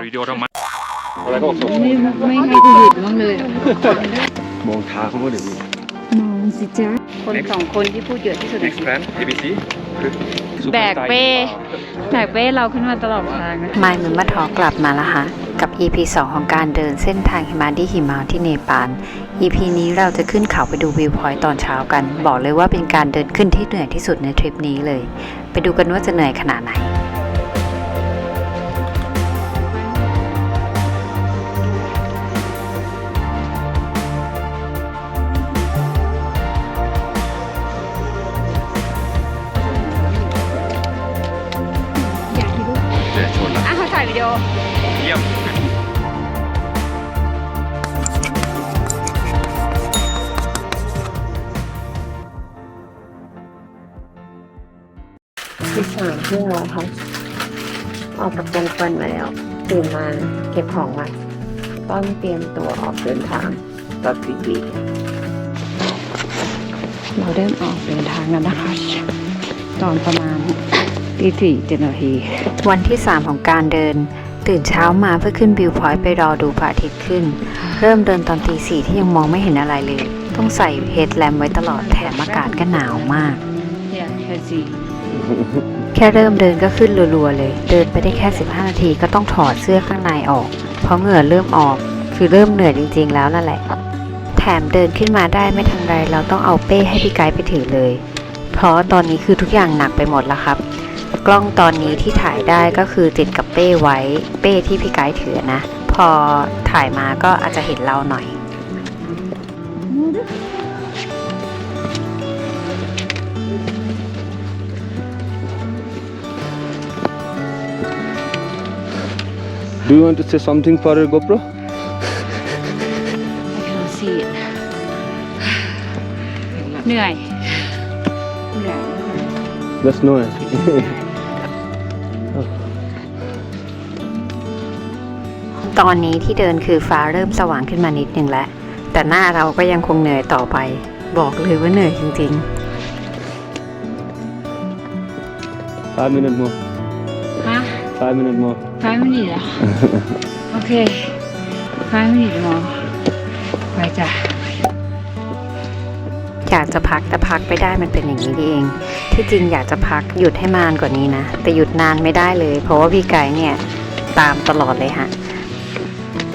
ายวิดีโอทำไมอะไรก็บอกส่งไม่ไม่ให้กูหยุดบ้างเลยอะมองทางเขาก็เดี๋ยวนี้ มองสิจ๊ะ คนสองคนที่พูดเยอะที่สุดใน next ชีวิต plan ABC แบกเป้ แบกเป้เราขึ้นมาตลอดทางนะ มายเหมือนมาทอกลับมาแล้วค่ะกับ EP 2 ของการเดินเส้นทางหิมาดีหิมาที่เนปาล EP นี้เราจะขึ้นเขาไปดูวิวพอยต์ตอนเช้ากัน บอกเลยว่าเป็นการเดินขึ้นที่เหนื่อยที่สุดในทริปนี้เลย ไปดูกันว่าจะเหนื่อยขนาดไหน ที่สามที่เราค่ะออกจากกรงฟันมาแล้วตื่นมาเก็บของมาต้องเตรียมตัวออกเดินทางกับปีบีเราเริ่มออกเดินทางแล้วนะคะ ตอนประมาณตีสี่เจ็ดนาที วันที่3ของการเดิน ตื่นเช้ามาเพื่อขึ้นวิวพอยต์ไปรอดูพระอาทิตย์ขึ้น เริ่มเดินตอนตีสี่ที่ยังมองไม่เห็นอะไรเลย ต้องใส่เฮดแลมไว้ตลอดแถมอากาศก็หนาวมากเนี่ยแค่สี่แค่เริ่มเดินก็ขึ้นรัวๆเลย เดินไปได้แค่ 15 นาทีก็ต้องถอดเสื้อข้างในออก เพราะเหงื่อเริ่มออก คือเริ่มเหนื่อยจริง ๆ แล้วนั่นแหละ แถมเดินขึ้นมาได้ไม่ทันไรเราต้องเอาเป้ให้พี่ไกด์ไปถือเลย เพราะตอนนี้คือทุกอย่างหนักไปหมดแล้วครับ กล้องตอนนี้ที่ถ่ายได้ก็คือติดกับเป้ไว้ เป้ที่พี่ไกด์ถือนะ พอถ่ายมาก็อาจจะเห็นเราหน่อย Do you want to say something for your GoPro? I cannot see it เหนื่อยเหนื่อย That's no. ตอนนี้ที่เดินคือฟ้าเริ่มสว่างขึ้นมานิดนึงแล้ว แต่หน้าเราก็ยังคงเหนื่อยต่อไป บอกเลยว่าเหนื่อยจริงๆ Five minutes more. ฮะ Five minutes more. ไฟไม่หนีแล้วโอเคไฟไม่หนีมอไปจ้ะอยากจะพักแต่พักไม่ได้มันเป็นอย่างนี้นี่เอง ที่จริงอยากจะพักหยุดให้นานกว่านี้นะ แต่หยุดนานไม่ได้เลย เพราะว่าพี่ไก่เนี่ยตามตลอดเลยฮะ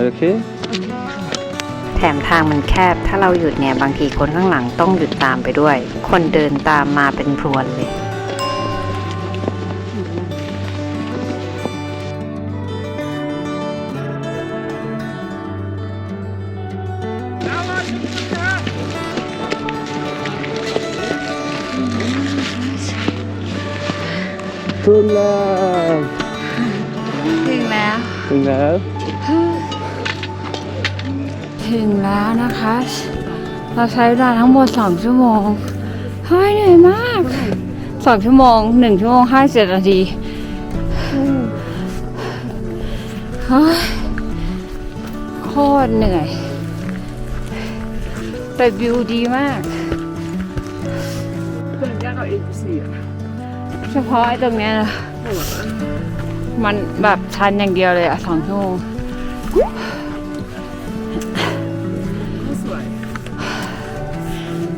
Okay. แถมทางมันแคบถ้าเราหยุดเนี่ยบางทีคนข้างหลังต้องหยุดตามไปด้วย คนเดินตามมาเป็นพรวนเลย ถึงแล้วถึงแล้วถึงแล้วถึงแล้วนะคะ เราใช้เวลาทั้งหมด 2 ชั่วโมงเฮ้ยเหนื่อยมาก 2 ชั่วโมง 1 ชั่วโมง 57 นาทีเฮ้ยโคตรเหนื่อย แต่วิวดีมาก เฉพาะไอ้ตรงเนี้ยนะมันแบบชันอย่างเดียวเลยอะสองชั่วโมง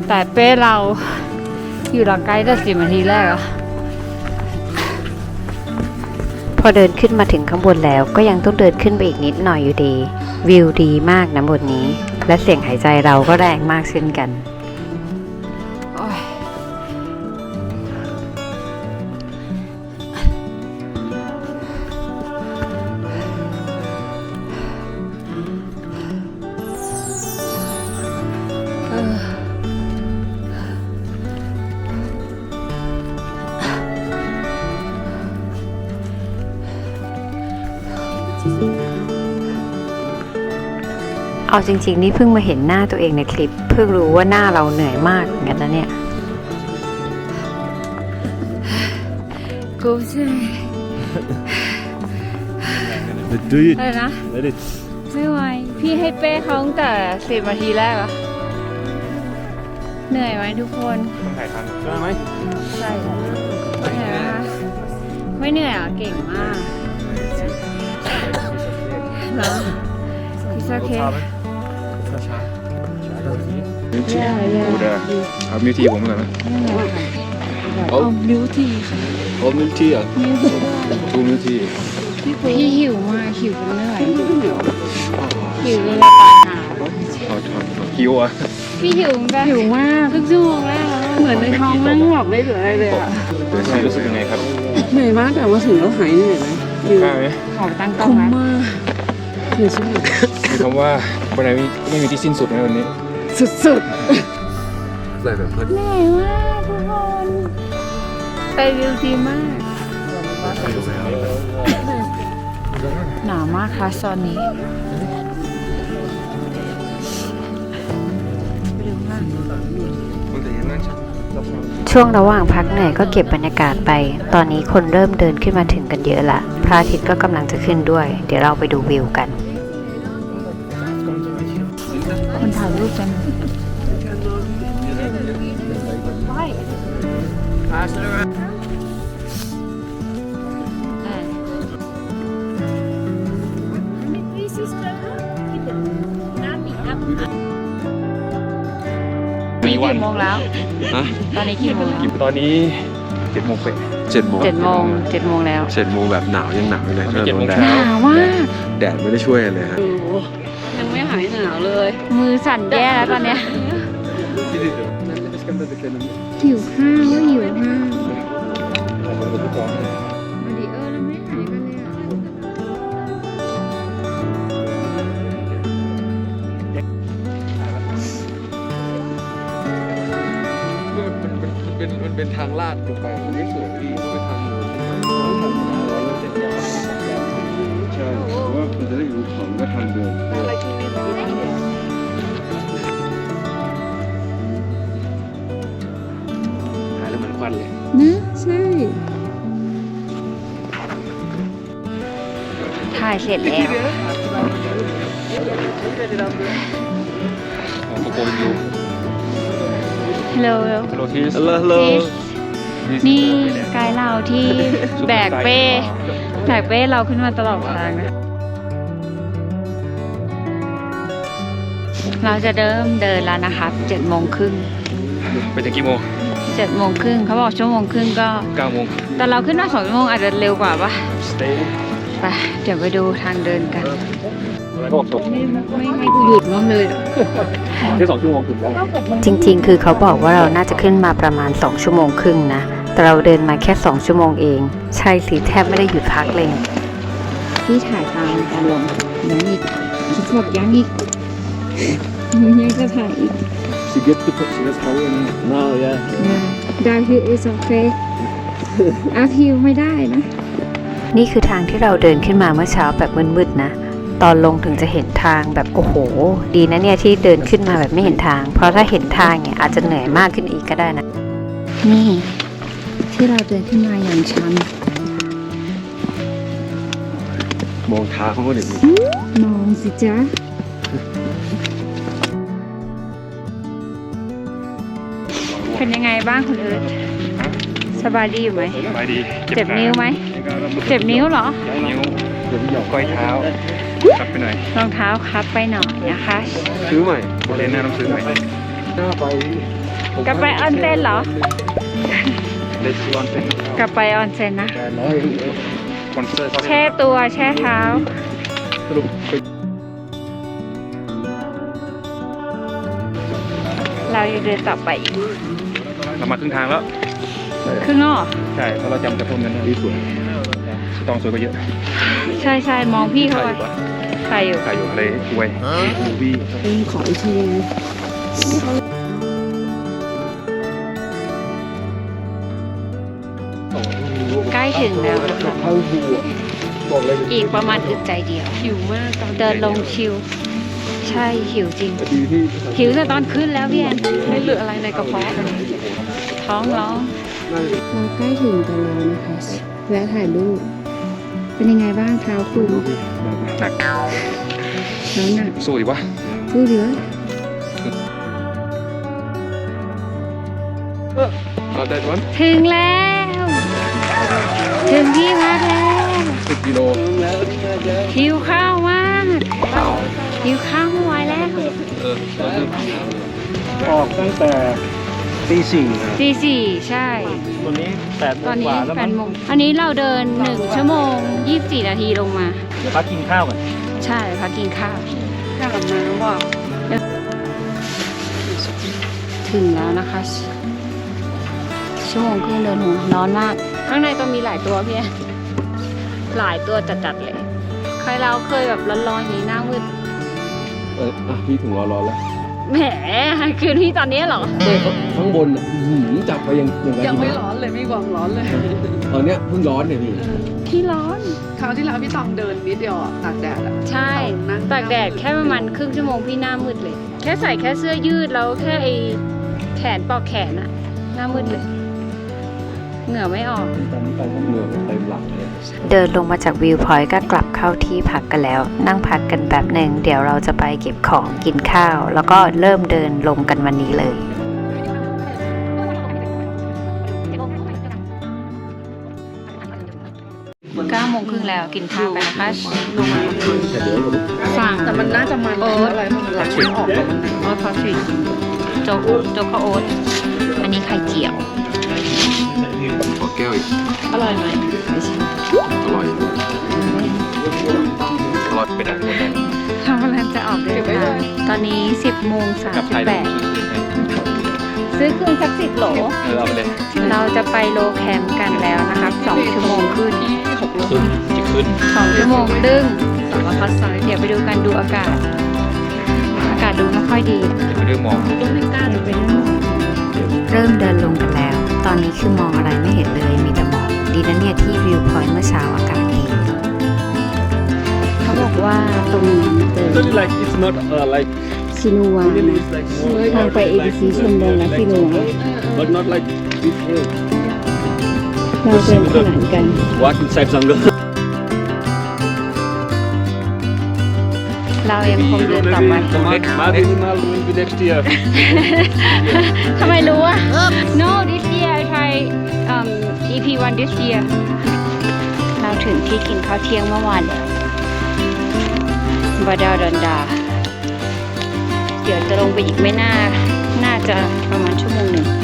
แต่เป้เราอยู่หลังไกด์แต่สิบนาทีแรกอะพอเดินขึ้นมาถึงข้างบนแล้วก็ยังต้องเดินขึ้นไปอีกนิดหน่อยอยู่ดี วิวดีมากนะบนนี้ และเสียงหายใจเราก็แรงมากเช่นกัน เอาจริง ๆ นี่เพิ่งมาเห็นหน้าตัวเองในคลิป เพิ่งรู้ว่าหน้าเราเหนื่อยมากเหมือนกันนะเนี่ยกูใช่ Let's do it. อะไรนะ Let it. ไม่ไหวพี่ให้เป้เขาตั้งแต่สิบนาทีแรกอะเหนื่อยไหมทุกคนต้องถ่ายทันใช่ไหมใช่เหนื่อยไหมคะไม่เหนื่อยอะเก่งมากเหรอ It's okay มิวที Yeah, yeah. กูได้เอามิวทีผมหน่อยไหมเอาบิวตี้ค่ะเอามิวทีอะทูมิวทีพี่หิวมากหิวจนไม่ไหวหิวเลยตาหนาวเอาถอดคิวอะพี่หิวเหมือนกันหิวมากครึ่งชั่วโมงแล้วเหมือนในท้องมันแบบไม่เหลืออะไรเลยอะเดี๋ยวให้รู้สึกยังไงครับเหนื่อยมากแต่ว่าถึงแล้วหายเหนื่อยไหมอยู่กล้าไหมขอตั้งกล้องคุ้มนะมากเหนื่อยสุดมีคำว่าวันไหนไม่มีที่สิ้นสุดในวันนี้ สุดใส่แบบเพื่อนเหนื่อยมากทุกคนไปวิวดีมากหนาวมากค่ะตอนนี้ไปดูข้างล่างมันจะเห็นนั่นชัดช่วงระหว่างพักเหนื่อยก็เก็บบรรยากาศไป ตอนนี้คนเริ่มเดินขึ้นมาถึงกันเยอะละ พระอาทิตย์ก็กำลังจะขึ้นด้วย เดี๋ยวเราไปดูวิวกันคน นี่กี่โมงแล้ว ฮะตอนนี้กี่โมงแล้วตอนนี้เจ็ดโมงเป๊ะ เจ็ดโมงเจ็ดโมงเจ็ดโมงแล้วเจ็ดโมงแบบหนาวยังหนาวอยู่เลยตอนนี้เจ็ดโมงแดเช้าดหนาวมากแดดไม่ได้ช่วยเลยฮะๆยังไม่หายหนาวเลย มือสั่นแย่แล้วตอนเนี้ย หิวข้าวหิวข้าวมาดิเออแล้วไม่หายกันเลยอะมันเป็นมันเป็นทางลาดลงไปมันไม่สวยดีมันเป็นทางเนินใช่เพราะว่ามันจะได้อยู่ของก็ทางเดิน วเหมือนควันเลย นะใช่ ถ่ายเสร็จแล้วของโกโก้วิวฮัลโหลฮัลโหลทีสฮัลโหลฮัลโหลนี่ไกด์เราที่แบกเป้ แบกเป้เราขึ้นมาตลอดทางนะ เราจะเริ่มเดินแล้วนะครับเจ็ดโมงครึ่ง ไปถึงกี่โมง เจ็ดโมงครึ่งเขาบอกชั่วโมงครึ่งก็ เก้าโมงแต่เราขึ้นมาสองชั่วโมงอาจจะเร็วกว่าปะ stay ไปเดี๋ยวไปดูทางเดินกันแล้วก็บอกตกไม่ให้กูหยุดน้องเลยแค่สองชั่วโมงถึงแล้วจริง ๆ คือเขาบอกว่าเราน่าจะขึ้นมาประมาณ 2 ชั่วโมงครึ่งนะ แต่เราเดินมาแค่ 2 ชั่วโมงเอง ใช่สิแทบไม่ได้หยุดพักเลย พี่ถ่ายตามตลอดยังอีกคิดบอกยังอีกยังจะถ่ายอีก she gets the she gets power in now yeah ดาวฮิว is okay อัพฮิวไม่ได้นะ นี่คือทางที่เราเดินขึ้นมาเมื่อเช้าแบบมืดๆนะ ตอนลงถึงจะเห็นทางแบบโอ้โห ดีนะเนี่ยที่เดินขึ้นมาแบบไม่เห็นทาง เพราะถ้าเห็นทางเนี่ยอาจจะเหนื่อยมากขึ้นอีกก็ได้นะ นี่ ที่เราเดินขึ้นมาอย่างชันมองเท้าเขาก็เดี๋ยวมองสิจ๊ะ เป็นยังไงบ้างคุณเอิร์ธสบายดีอยู่ไหม ไปดีเจ็บนิ้วไหม เจ็บนิ้วเหรอนิ้วเดี๋ยวหยอกก้อยเท้าขับไปหน่อยรองเท้าครับไปหน่อยนะคะ ซื้อใหม่โบเลนหน้าต้องซื้อใหม่หน้าไปกลับไปออนเซ็นเหรอ เลสลอนเป็นกลับไปออนเซ็นนะร้อยสปอนเซอร์เขาแช่ตัวแช่เท้าสรุปไปเราอยู่เดินต่อไปอีก เรามาครึ่งทางแล้ว ครึ่งนอกใช่เพราะเราจำกระทุ่มนั้นที่สวยตองสวยกว่าเยอะใช่ใช่มองพี่เขาไปใครอยู่ถ่ายอยู่เลยอวยมูวี่ขออีกทีนึงใกล้ถึงแล้วนะคะบอกเลยอีกประมาณอึดใจเดียวหิวมากตอนเดินลงชิว ใช่หิวจริงดีที่หิวแต่ตอนขึ้นแล้วพี่แอนไม่เหลืออะไรในกระเพาะ ท้องร้องเราใกล้ถึงกันแล้วนะคะแวะถ่ายรูปเป็นยังไงบ้างเท้าคุณหนักแล้วหนักสู้ดีวะสู้เยอะเอาได้วันถึงแล้ว ถึงที่พักแล้วสิบกิโลหิวข้าวมากหิวข้าวไม่ไหวแล้วออกตั้งแต่ ตีสี่ตีสี่ใช่ ตัวนี้แปดโมตอนงกนี้ว่าแล้วแปมั้ดงโมงอันนี้เราเดินหนึ่งชั่วโมงยี่สิบสี่นาทีลงมา เดี๋ยวพักกินข้าวก่อนใช่พักกินข้าวข้าวกับน้ำบอกถึงแล้วนะคะ ชั่วโมงครึ่งเดินหัวร้อนมาก ข้างในต้องมีหลายตัวพี่แอนหลายตัวจัดๆเลย ใครเราเคยแบบร้อนๆอย่างนี้หน้ามืด เอออะพี่ถึงรอรอแล้ว แหมคือที่ตอนนี้เหรอไม่ข้างบนอะอื้อหือจับไปยังยังยังไม่ร้อนเลยไม่มีความร้อนเลยตอนเนี้ยเพิ่งร้อนเนี่ยพี่พี่ร้อน คราวที่แล้วพี่ตองเดินนิดเดียวอะตากแดดอะใช่นั่งตากแดดแค่ประมาณครึ่งชั่วโมงพี่หน้ามืดเลย แค่ใส่แค่เสื้อยืดแล้วแค่ไอแขนปอกแขนอะหน้ามืดเลย เหงื่อไม่ออก ตอนนี้ไปก็เหงื่อเต็มหลังเลย เดินลงมาจากวิวพอยต์ก็กลับเข้าที่พักกันแล้ว นั่งพักกันแบบหนึ่งเดี๋ยวเราจะไปเก็บของกินข้าว แล้วก็เริ่มเดินลงกันวันนี้เลย เก้าโมงครึ่งแล้วกินข้าวกันนะคะสั่งแต่มันน่าจะมันโอ๊ตอะไรเพราะมันล้างไม่ออกแล้วมันโอ๊ตพอสิโจ๊กโจ๊กข้าวโอ๊ตอันนี้ไข่เจียวขอ แก้วอีก อร่อยไหมไม่ใช่อร่อย อร่อยไปไหนหมดเลยเรากำลังจะออกเดินทางตอนนี้ 10โมงกับไทยเดี๋ยว38ซื้อคืนสักสิบโหล เออเอาไปเลยเราจะไปโลแคมป์กันแล้วนะครับสองชั่วโมงขึ้นที่หกโลขึ้นจะขึ้นสองชั่วโมงครึ่งสารพัดไซส์เดี๋ยวไปดูกันดูอากาศ อากาศดูไม่ค่อยดีไปเรื่องมองก็ไม่กล้าหรือเป็นเริ่มเดินลงกันแล้ว ตอนนี้คือมองอะไรไม่เห็นเลย มีแต่หมอกดีนะเนี่ยที่วิวพอยต์เมื่อเช้าอากาศดี เขาบอกว่าตรงนี้เป็น It's like it's not uh, like ซินูวา really นะ it's like more ทางไปเอ like ซีชมแดงและซินูวา but not like this hill เราเป็นขนานกัน walk inside jungle เรายังคงเดินต่อไป maybe will be next year ทำไมรู้อะ no this year I try um EP one this year เราถึงที่กินข้าวเที่ยงเมื่อวานแล้วบาดาดอนดา เดี๋ยวจะลงไปอีกไม่น่า น่าจะประมาณชั่วโมงหนึ่ง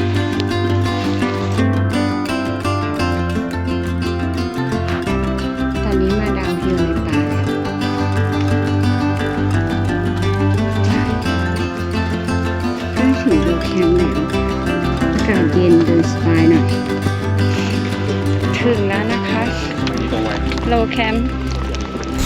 โลแคมป์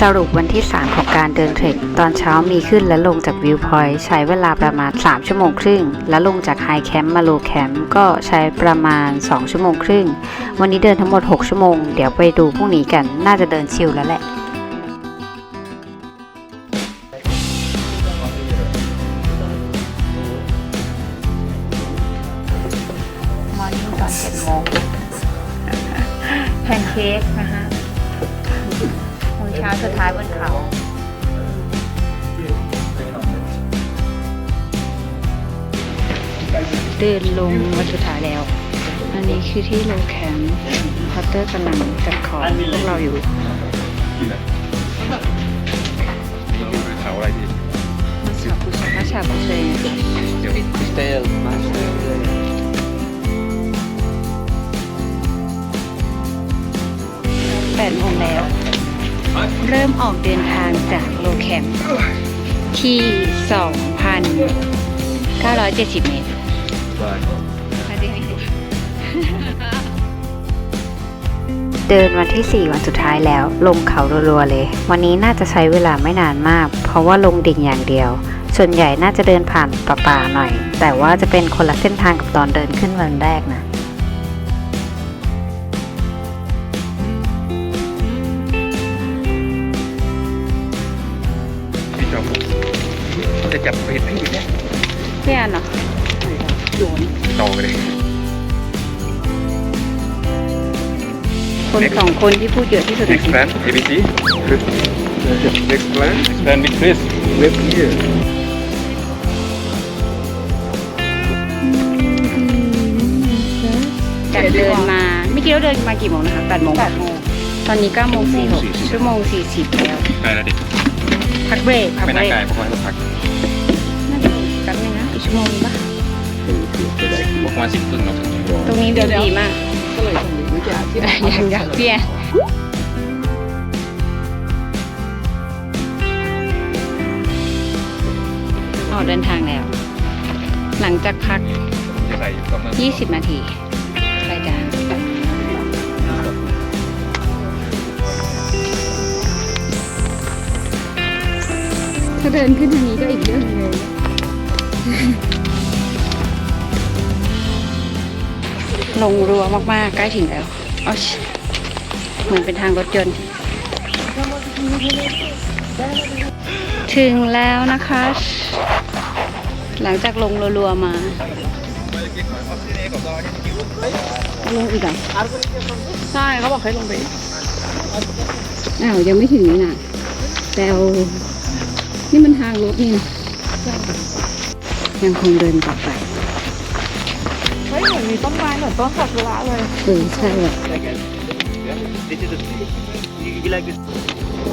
สรุปวันที่ 3 ของการเดินเทรคตอนเช้ามีขึ้นและลงจากวิวพอยต์ใช้เวลาประมาณ 3 ชั่วโมงครึ่ง และลงจากไฮแคมป์มาโลแคมป์ก็ใช้ประมาณ 2 ชั่วโมงครึ่ง วันนี้เดินทั้งหมด 6 ชั่วโมง เดี๋ยวไปดูพรุ่งนี้กันน่าจะเดินชิลแล้วแหละมอร์นิ่งตอน7โมงแพนเค้กนะฮะมื้อเช้า สุดท้ายบนเขา เดินลงวันสุดท้ายแล้ว อันนี้คือที่โลแคมป์พอตเตอร์กำลังจัดของพวกเราอยู่เขาอะไรดีมาสาบุษมาชาบุเซเดี๋ยวสเตลมาสเตลแปดโมงแล้ว เริ่มออกเดินทางจากโลแคมป์ที่ 2,970 เมตรเดินวันที่ 4 วันสุดท้ายแล้ว ลงเขารัวๆเลย วันนี้น่าจะใช้เวลาไม่นานมาก เพราะว่าลงดิ่งอย่างเดียว ส่วนใหญ่น่าจะเดินผ่านป่าๆหน่อย แต่ว่าจะเป็นคนละเส้นทางกับตอนเดินขึ้นวันแรกนะ จะจับเห็ดให้อยู่เนี่ยพี่อันเหรอต่อไปเลยคนสองคนที่พูดเยอะที่สุดใน next ชีวิต plan ABC next plan next plan with Chris with here จากเดินมาเมื่อกี้เราเดินมากี่โมงนะคะ8โมงแปดโมงตอนนี้9โมง46ชั่วโมง40แล้วได้แล้วดิพักเบรกพักไม่เบน่ารกไกลเพราะว่า ป๊บนึงนะอีกชั่วโมงนึงปะบอกว่าสิบครึ่งเนาะตรงนี้ดูดีมากก็เลยส่งวิทยาที่ยังอยากเพียออกเดินทางแล้ว หลังจากพักจะใส่กับมือ20 นาทีไปจ้าถ้าเดินขึ้นทางนี้ก็อีกเรื่องหนึงเลย ลงรัวมาก ๆ ใกล้ถึงแล้วอ๋อชเหมือนเป็นทางรถยนต์ ถึงแล้วนะคะ หลังจากลงรัว ๆ มาลงอีกเหรอใช่เขาบอกให้ลงไปอ้าวยังไม่ถึงนี่นะแต่นี่มันทางรถนี่นะ ยังคงเดินต่อไปเฮ้ยเหมือนมีต้นไม้เหมือนต้นซากุระเลยเออใช่แบบ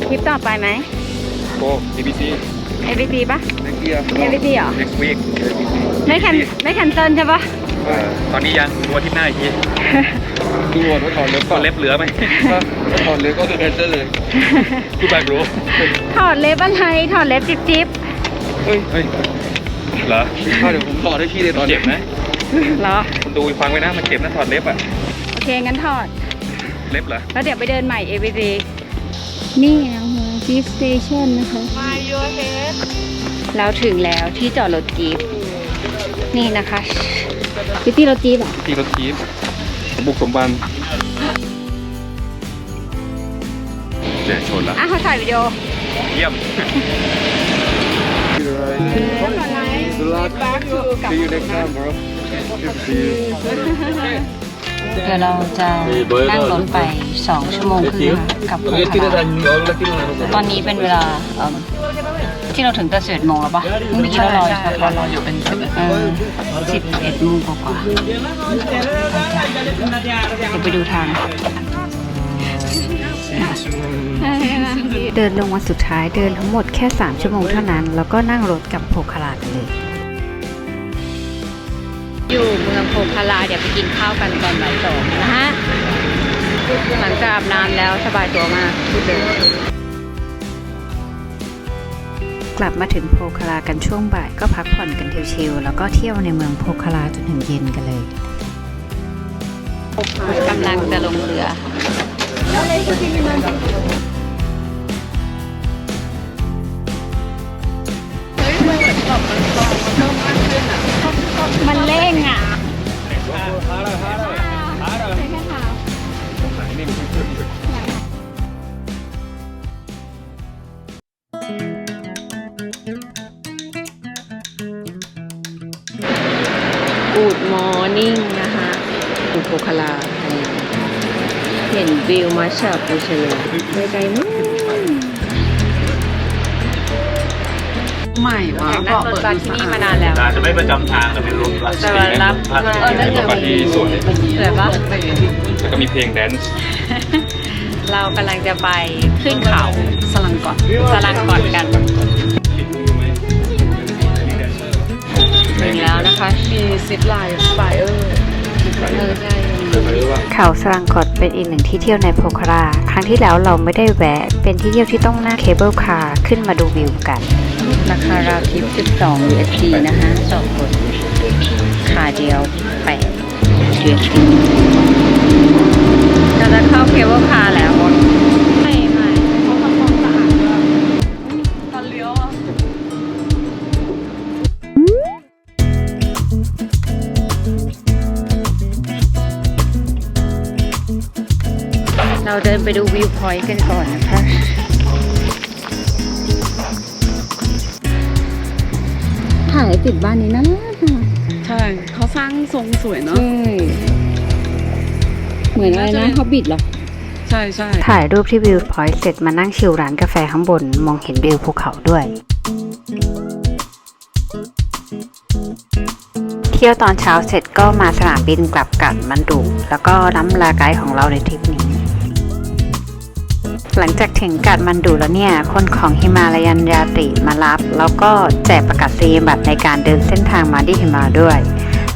คลิปต่อไปไหมโอ้ ABC ABC ปะ next year ABC เหรอ next week ไม่แคนไม่แคนเซิลใช่ปะเออตอนนี้ยังดูอาที่หน้าอีกทีดูก่อนว่าถอดเล็บตก่ออนนเล็บเหลือไหม ถ้าถอดเล็บก็คือแคนเซิลเลย กูบายบรูถอดเล็บอะไรถอดเล็บจิ๊บจิ๊บเฮ้ย เฮ้ย เหรอถ้าเดี๋ยวผมถอดให้พี่เลยตอนเจ็นี้บนะเหรอ คุณดูฟังไว้นะมันเจ็บนะถอดเล็บอะโอเค งั้นถอด เล็บเหรอ แล้วเดี๋ยวไปเดินใหม่ ABC นี่นะคะจีสเตชันนะคะมาเยอะเฮดเราถึงแล้วที่จอดรถจีบนี่นะคะพิตี้รถจีบอะที่รถทีฟบุกสมบันเดี๋ยวชนละอะเขาถ่ายวิดีโอเยี่ยม See you next time bro Good to see you เดี๋ยวเราจะนั่งรถไป 2 ชั่วโมงครึ่งนะคะกับโคคาราตอนนี้เป็นเวลาเอิ่มที่เราถึงแต่สิบเอ็ดโมงแล้วปะเมื่อกี้เรารออยู่เรารออยู่เป็นสิบเออสิบเอ็ดโมงกว่าๆเดี๋ยวไปดูทาง เดินลงวันสุดท้ายเดินทั้งหมดแค่ 3 ชั่วโมงเท่านั้น แล้วก็นั่งรถกลับโพคารากันเลย อยู่เมืองโพคาราเดี๋ยวไปกินข้าวกันตอนบ่ายสองนะฮะ หลังจากอาบน้ำแล้วสบายตัวมากพูดเลยกลับมาถึงโพคารากันช่วงบ่ายก็พักผ่อนกันชิวๆแล้วก็เที่ยวในเมืองโพคาราจนถึงเย็นกันเลยกำลังจะลงเรือมันเมันเร่งอะกูดมอร์นิ่งนะคะอุโปคาลา เห็นวิวมาชาปูเชลไกลๆนู้น ใหม่มาอยากนั่งรถบัสที่นี่มานานแล้วจะไม่ประจำทางแต่เป็นรถบัสจะมารับ เออนั่นรถบัสที่สวยสวยปะ แล้วก็มีเพลงแดนซ์เรากำลังจะไปขึ้นเขาสลังก่อน สลังก่อนกันถึงแล้วนะคะ มีซิปไลน์ไฟเออร์เออใช่เขาสรังกอดเป็นอีกหนึ่งที่เที่ยวในโพคารา ครั้งที่แล้วเราไม่ได้แวะ เป็นที่เที่ยวที่ต้องนั่งเคเบิลคาร์ขึ้นมาดูวิวกัน ราคาราวทิป12 USD นะคะสองคนขาเดียว 8 USD เราจะเข้าเคเบิลคาร์แล้วไม่ไม่เขาทำความสะอาดด้วยตอนเลี้ยวอะเราเดินไปดูวิวพอยต์กันก่อนนะคะ ถ่ายติดบ้านนี้นะใช่เขาสร้างทรงสวยเนาะใช่เหมือนอะไรนะฮอบบิทเหรอใช่ใช่ถ่ายรูปที่วิวพอยต์เสร็จมานั่งชิลร้านกาแฟข้างบน มองเห็นวิวภูเขาด้วย เที่ยวตอนเช้าเสร็จก็มาสนามบินกลับกันมันดูแล้วก็น้ำลาไกด์ของเราในทริปนี้ หลังจากถึงกาดมันดูแล้วเนี่ย คนของฮิมาลายันยาตรีมารับ แล้วก็แจกประกาศนียบัตรในการเดินเส้นทางมาที่ฮิมาด้วย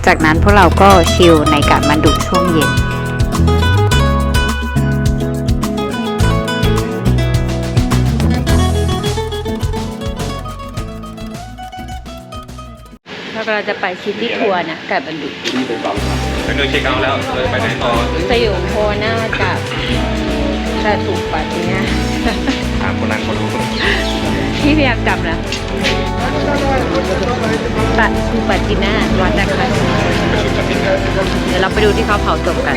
จากนั้นพวกเราก็ชิลในกาดมันดูช่วงเย็นเรากำลังจะไปซิตี้ทัวร์นะกับบันดุเป็นโดยเช็คเอาท์แล้วเราจะไปไหนต่อสยองโพน่ากับ ตาถูกปัดเนี้ยถามคนนั้นคนรู้พี่พยายามจำนะตัดทูปัจิน่าวัดนะคะเดี๋ยวเราไปดูที่เขาเผาศพกัน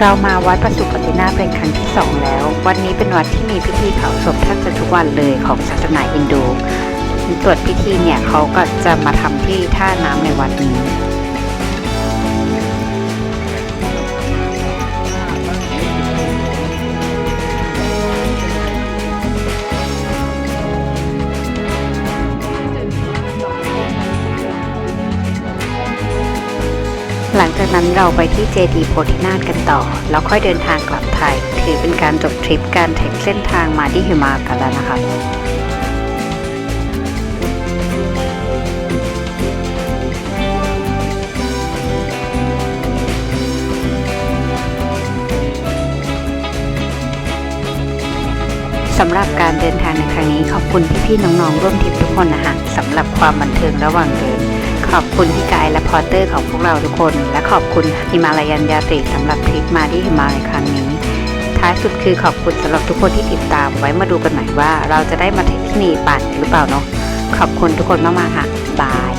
เรามาวัดประสุปฏินาเป็นครั้งที่สองแล้ว วันนี้เป็นวัดที่มีพิธีเผาศพแทบจะทุกวันเลยของศาสนาอินโดส่วนพิธีเนี่ยเขาก็จะมาทำที่ท่าน้ำในวัดนี้ หลังจากนั้นเราไปที่เจดีโพธินาถกันต่อ แล้วค่อยเดินทางกลับไทย ถือเป็นการจบทริปการแท็กเส้นทางมาที่หิมากันแล้วนะครับสำหรับการเดินทางในครั้งนี้ขอบคุณพี่ๆน้องๆร่วมทริปทุกคนนะคะสำหรับความบันเทิงระหว่างเดิน ขอบคุณพี่กายและพอเตอร์ของพวกเราทุกคน และขอบคุณฮิมาลายันยาติสำหรับทริปมาที่ฮิมาลัยครั้งนี้ ท้ายสุดคือขอบคุณสำหรับทุกคนที่ติดตามไว้มาดูกันใหม่ว่า เราจะได้มาที่นี่ป่นหรือเปล่าเนาะขอบคุณทุกคนมากๆค่ะบาย